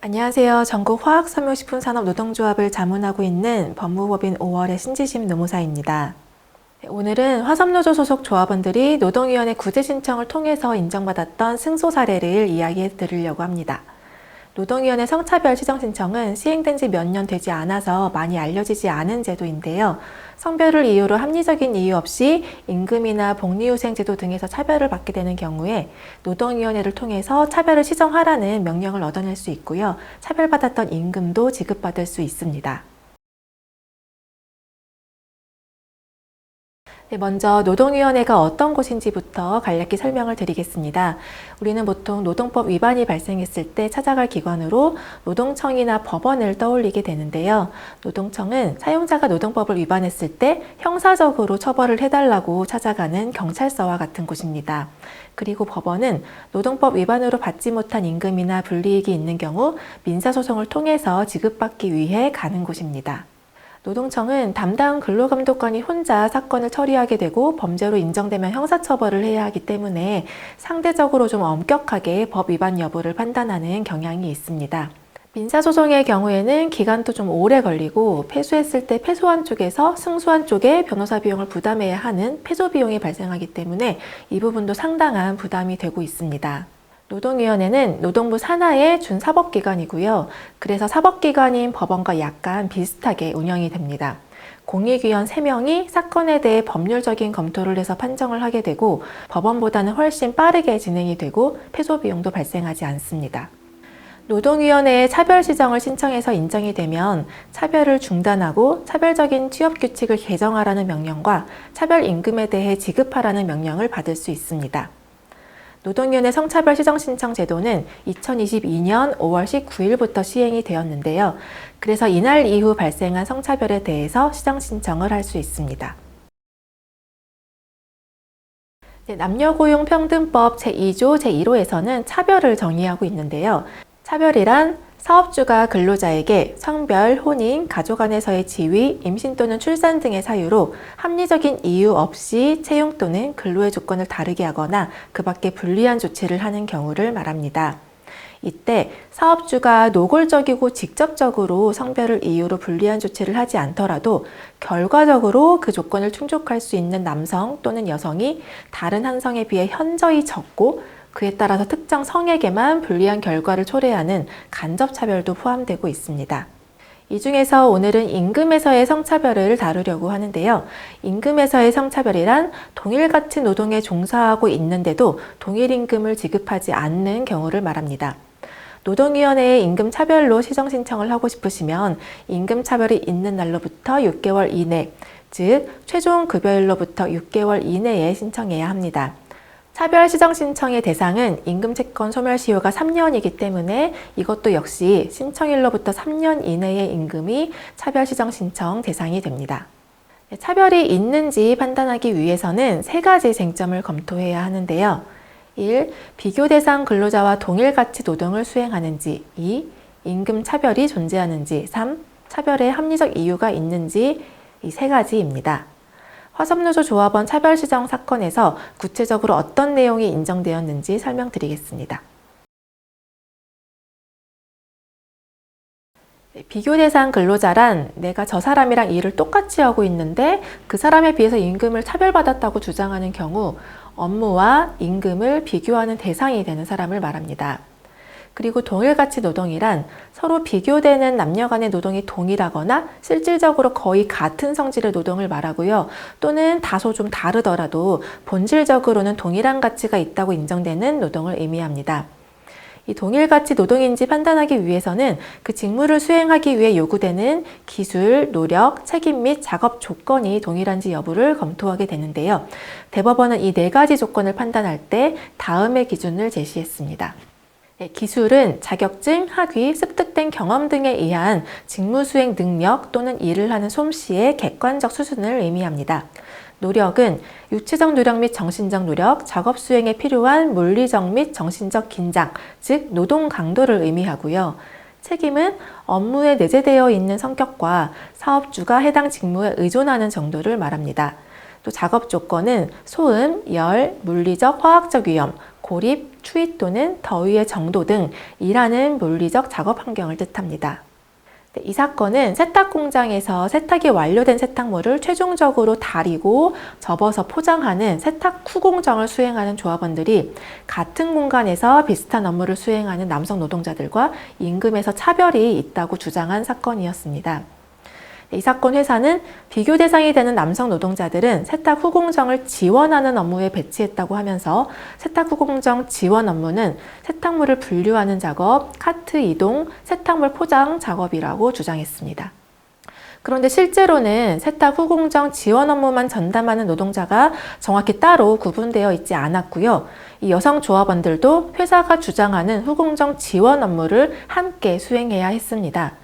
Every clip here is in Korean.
네, 안녕하세요. 전국 화학섬유식품산업 노동조합을 자문하고 있는 법무법인 5월의 신지심 노무사입니다. 네, 오늘은 화섬노조 소속 조합원들이 노동위원회 구제 신청을 통해서 인정받았던 승소 사례를 이야기해 드리려고 합니다. 노동위원회 성차별 시정 신청은 시행된 지 몇 년 되지 않아서 많이 알려지지 않은 제도인데요. 성별을 이유로 합리적인 이유 없이 임금이나 복리후생제도 등에서 차별을 받게 되는 경우에 노동위원회를 통해서 차별을 시정하라는 명령을 얻어낼 수 있고요. 차별받았던 임금도 지급받을 수 있습니다. 네, 먼저 노동위원회가 어떤 곳인지부터 간략히 설명을 드리겠습니다. 우리는 보통 노동법 위반이 발생했을 때 찾아갈 기관으로 노동청이나 법원을 떠올리게 되는데요. 노동청은 사용자가 노동법을 위반했을 때 형사적으로 처벌을 해달라고 찾아가는 경찰서와 같은 곳입니다. 그리고 법원은 노동법 위반으로 받지 못한 임금이나 불이익이 있는 경우 민사소송을 통해서 지급받기 위해 가는 곳입니다. 노동청은 담당 근로감독관이 혼자 사건을 처리하게 되고 범죄로 인정되면 형사처벌을 해야 하기 때문에 상대적으로 좀 엄격하게 법 위반 여부를 판단하는 경향이 있습니다. 민사소송의 경우에는 기간도 좀 오래 걸리고 패소했을 때 패소한 쪽에서 승소한 쪽에 변호사 비용을 부담해야 하는 패소 비용이 발생하기 때문에 이 부분도 상당한 부담이 되고 있습니다. 노동위원회는 노동부 산하의 준사법기관이고요. 그래서 사법기관인 법원과 약간 비슷하게 운영이 됩니다. 공익위원 3명이 사건에 대해 법률적인 검토를 해서 판정을 하게 되고 법원보다는 훨씬 빠르게 진행이 되고 패소 비용도 발생하지 않습니다. 노동위원회에 차별 시정을 신청해서 인정이 되면 차별을 중단하고 차별적인 취업 규칙을 개정하라는 명령과 차별 임금에 대해 지급하라는 명령을 받을 수 있습니다. 노동위원회 성차별 시정 신청 제도는 2022년 5월 19일부터 시행이 되었는데요. 그래서 이날 이후 발생한 성차별에 대해서 시정 신청을 할 수 있습니다. 네, 남녀고용평등법 제2조 제1호에서는 차별을 정의하고 있는데요. 차별이란 사업주가 근로자에게 성별, 혼인, 가족 안에서의 지위, 임신 또는 출산 등의 사유로 합리적인 이유 없이 채용 또는 근로의 조건을 다르게 하거나 그 밖에 불리한 조치를 하는 경우를 말합니다. 이때 사업주가 노골적이고 직접적으로 성별을 이유로 불리한 조치를 하지 않더라도 결과적으로 그 조건을 충족할 수 있는 남성 또는 여성이 다른 한 성에 비해 현저히 적고 그에 따라서 특정 성에게만 불리한 결과를 초래하는 간접차별도 포함되고 있습니다. 이 중에서 오늘은 임금에서의 성차별을 다루려고 하는데요. 임금에서의 성차별이란 동일같이 노동에 종사하고 있는데도 동일 임금을 지급하지 않는 경우를 말합니다. 노동위원회에 임금 차별로 시정 신청을 하고 싶으시면 임금 차별이 있는 날로부터 6개월 이내, 즉 최종 급여일로부터 6개월 이내에 신청해야 합니다. 차별 시정 신청의 대상은 임금 채권 소멸 시효가 3년이기 때문에 이것도 역시 신청일로부터 3년 이내의 임금이 차별 시정 신청 대상이 됩니다. 네, 차별이 있는지 판단하기 위해서는 세 가지 쟁점을 검토해야 하는데요. 1. 비교 대상 근로자와 동일 가치 노동을 수행하는지 2. 임금 차별이 존재하는지 3. 차별의 합리적 이유가 있는지 이 세 가지입니다. 화섬노조 조합원 차별시정 사건에서 구체적으로 어떤 내용이 인정되었는지 설명드리겠습니다. 네, 비교 대상 근로자란 내가 저 사람이랑 일을 똑같이 하고 있는데 그 사람에 비해서 임금을 차별받았다고 주장하는 경우 업무와 임금을 비교하는 대상이 되는 사람을 말합니다. 그리고 동일가치 노동이란 서로 비교되는 남녀 간의 노동이 동일하거나 실질적으로 거의 같은 성질의 노동을 말하고요. 또는 다소 좀 다르더라도 본질적으로는 동일한 가치가 있다고 인정되는 노동을 의미합니다. 이 동일가치 노동인지 판단하기 위해서는 그 직무를 수행하기 위해 요구되는 기술, 노력, 책임 및 작업 조건이 동일한지 여부를 검토하게 되는데요. 대법원은 이 네 가지 조건을 판단할 때 다음의 기준을 제시했습니다. 네, 기술은 자격증, 학위, 습득된 경험 등에 의한 직무 수행 능력 또는 일을 하는 솜씨의 객관적 수준을 의미합니다. 노력은 육체적 노력 및 정신적 노력, 작업 수행에 필요한 물리적 및 정신적 긴장, 즉 노동 강도를 의미하고요. 책임은 업무에 내재되어 있는 성격과 사업주가 해당 직무에 의존하는 정도를 말합니다. 또 작업 조건은 소음, 열, 물리적, 화학적 위험, 고립, 추위 또는 더위의 정도 등 일하는 물리적 작업 환경을 뜻합니다. 네, 이 사건은 세탁 공장에서 세탁이 완료된 세탁물을 최종적으로 다리고 접어서 포장하는 세탁 후공정을 수행하는 조합원들이 같은 공간에서 비슷한 업무를 수행하는 남성 노동자들과 임금에서 차별이 있다고 주장한 사건이었습니다. 이 사건 회사는 비교 대상이 되는 남성 노동자들은 세탁 후공정을 지원하는 업무에 배치했다고 하면서 세탁 후공정 지원 업무는 세탁물을 분류하는 작업, 카트 이동, 세탁물 포장 작업이라고 주장했습니다. 그런데 실제로는 세탁 후공정 지원 업무만 전담하는 노동자가 정확히 따로 구분되어 있지 않았고요. 이 여성 조합원들도 회사가 주장하는 후공정 지원 업무를 함께 수행해야 했습니다.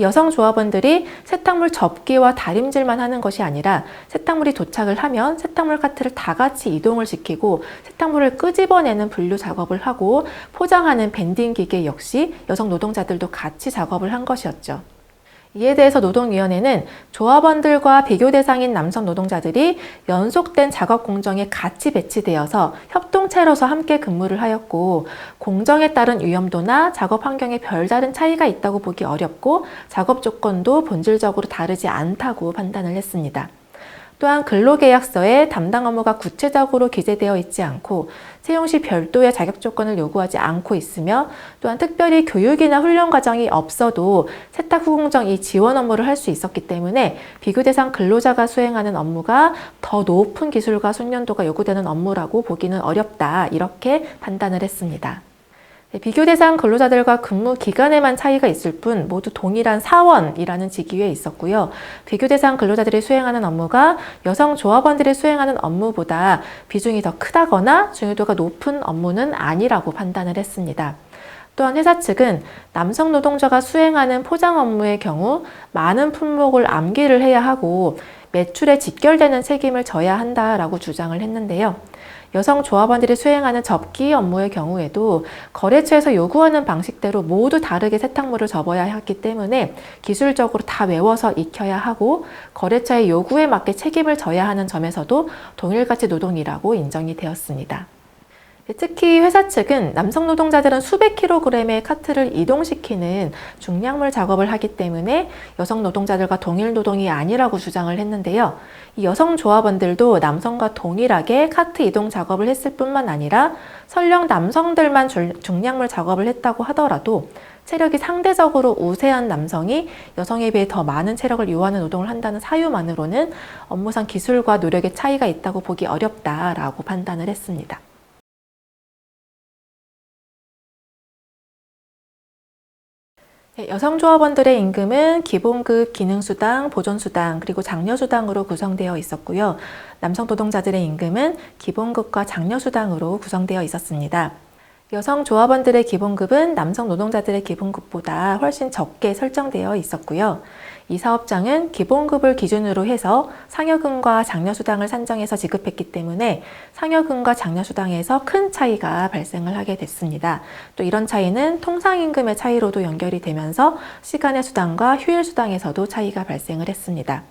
여성 조합원들이 세탁물 접기와 다림질만 하는 것이 아니라 세탁물이 도착을 하면 세탁물 카트를 다 같이 이동을 시키고 세탁물을 끄집어내는 분류 작업을 하고 포장하는 밴딩 기계 역시 여성 노동자들도 같이 작업을 한 것이었죠. 이에 대해서 노동위원회는 조합원들과 비교 대상인 남성 노동자들이 연속된 작업 공정에 같이 배치되어서 협동체로서 함께 근무를 하였고 공정에 따른 위험도나 작업 환경에 별다른 차이가 있다고 보기 어렵고 작업 조건도 본질적으로 다르지 않다고 판단을 했습니다. 또한 근로계약서에 담당 업무가 구체적으로 기재되어 있지 않고 채용 시 별도의 자격 조건을 요구하지 않고 있으며 또한 특별히 교육이나 훈련 과정이 없어도 세탁 후공정 이 지원 업무를 할 수 있었기 때문에 비교 대상 근로자가 수행하는 업무가 더 높은 기술과 숙련도가 요구되는 업무라고 보기는 어렵다 이렇게 판단을 했습니다. 네, 비교 대상 근로자들과 근무 기간에만 차이가 있을 뿐 모두 동일한 사원이라는 직위에 있었고요. 비교 대상 근로자들이 수행하는 업무가 여성 조합원들이 수행하는 업무보다 비중이 더 크다거나 중요도가 높은 업무는 아니라고 판단을 했습니다. 또한 회사 측은 남성 노동자가 수행하는 포장 업무의 경우 많은 품목을 암기를 해야 하고 매출에 직결되는 책임을 져야 한다라고 주장을 했는데요. 여성 조합원들이 수행하는 접기 업무의 경우에도 거래처에서 요구하는 방식대로 모두 다르게 세탁물을 접어야 했기 때문에 기술적으로 다 외워서 익혀야 하고 거래처의 요구에 맞게 책임을 져야 하는 점에서도 동일가치 노동이라고 인정이 되었습니다. 특히 회사 측은 남성 노동자들은 수백 킬로그램의 카트를 이동시키는 중량물 작업을 하기 때문에 여성 노동자들과 동일 노동이 아니라고 주장을 했는데요. 이 여성 조합원들도 남성과 동일하게 카트 이동 작업을 했을 뿐만 아니라 설령 남성들만 중량물 작업을 했다고 하더라도 체력이 상대적으로 우세한 남성이 여성에 비해 더 많은 체력을 요하는 노동을 한다는 사유만으로는 업무상 기술과 노력의 차이가 있다고 보기 어렵다라고 판단을 했습니다. 여성 조합원들의 임금은 기본급, 기능수당, 보존수당, 그리고 장려수당으로 구성되어 있었고요. 남성 노동자들의 임금은 기본급과 장려수당으로 구성되어 있었습니다. 여성 조합원들의 기본급은 남성 노동자들의 기본급보다 훨씬 적게 설정되어 있었고요. 이 사업장은 기본급을 기준으로 해서 상여금과 장려수당을 산정해서 지급했기 때문에 상여금과 장려수당에서 큰 차이가 발생을 하게 됐습니다. 또 이런 차이는 통상임금의 차이로도 연결이 되면서 시간의 수당과 휴일 수당에서도 차이가 발생을 했습니다.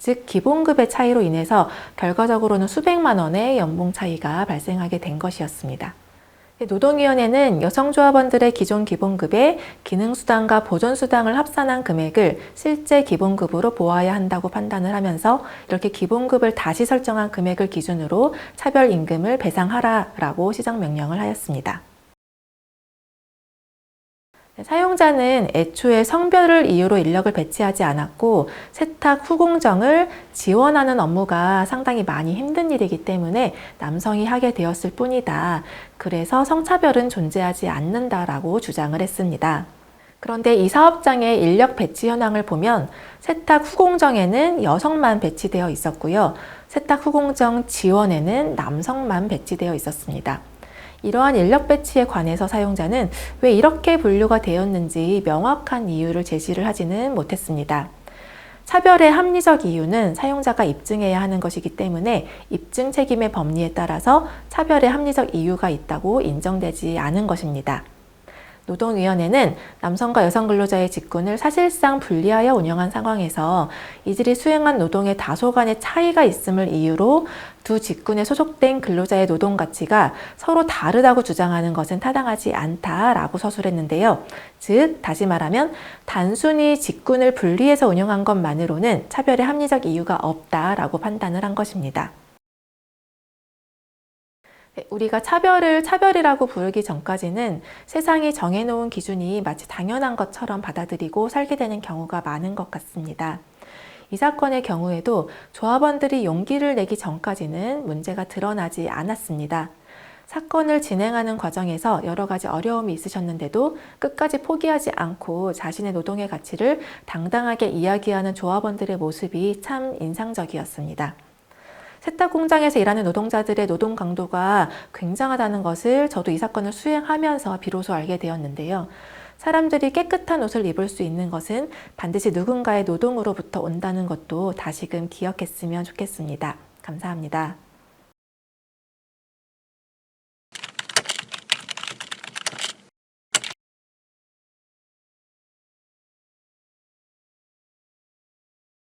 즉 기본급의 차이로 인해서 결과적으로는 수백만 원의 연봉 차이가 발생하게 된 것이었습니다. 네, 노동위원회는 여성조합원들의 기존 기본급에 기능수당과 보존수당을 합산한 금액을 실제 기본급으로 보아야 한다고 판단을 하면서 이렇게 기본급을 다시 설정한 금액을 기준으로 차별임금을 배상하라라고 시정명령을 하였습니다. 네, 사용자는 애초에 성별을 이유로 인력을 배치하지 않았고 세탁 후 공정을 지원하는 업무가 상당히 많이 힘든 일이기 때문에 남성이 하게 되었을 뿐이다. 그래서 성차별은 존재하지 않는다라고 주장을 했습니다. 그런데 이 사업장의 인력 배치 현황을 보면 세탁 후공정에는 여성만 배치되어 있었고요. 세탁 후공정 지원에는 남성만 배치되어 있었습니다. 이러한 인력 배치에 관해서 사용자는 왜 이렇게 분류가 되었는지 명확한 이유를 제시를 하지는 못했습니다. 차별의 합리적 이유는 사용자가 입증해야 하는 것이기 때문에 입증 책임의 법리에 따라서 차별의 합리적 이유가 있다고 인정되지 않은 것입니다. 노동위원회는 남성과 여성 근로자의 직군을 사실상 분리하여 운영한 상황에서 이들이 수행한 노동의 다소간의 차이가 있음을 이유로 두 직군에 소속된 근로자의 노동 가치가 서로 다르다고 주장하는 것은 타당하지 않다라고 서술했는데요. 즉, 다시 말하면 단순히 직군을 분리해서 운영한 것만으로는 차별의 합리적 이유가 없다라고 판단을 한 것입니다. 네, 우리가 차별을 차별이라고 부르기 전까지는 세상이 정해놓은 기준이 마치 당연한 것처럼 받아들이고 살게 되는 경우가 많은 것 같습니다. 이 사건의 경우에도 조합원들이 용기를 내기 전까지는 문제가 드러나지 않았습니다. 사건을 진행하는 과정에서 여러 가지 어려움이 있으셨는데도 끝까지 포기하지 않고 자신의 노동의 가치를 당당하게 이야기하는 조합원들의 모습이 참 인상적이었습니다. 세탁 공장에서 일하는 노동자들의 노동 강도가 굉장하다는 것을 저도 이 사건을 수행하면서 비로소 알게 되었는데요. 사람들이 깨끗한 옷을 입을 수 있는 것은 반드시 누군가의 노동으로부터 온다는 것도 다시금 기억했으면 좋겠습니다. 감사합니다.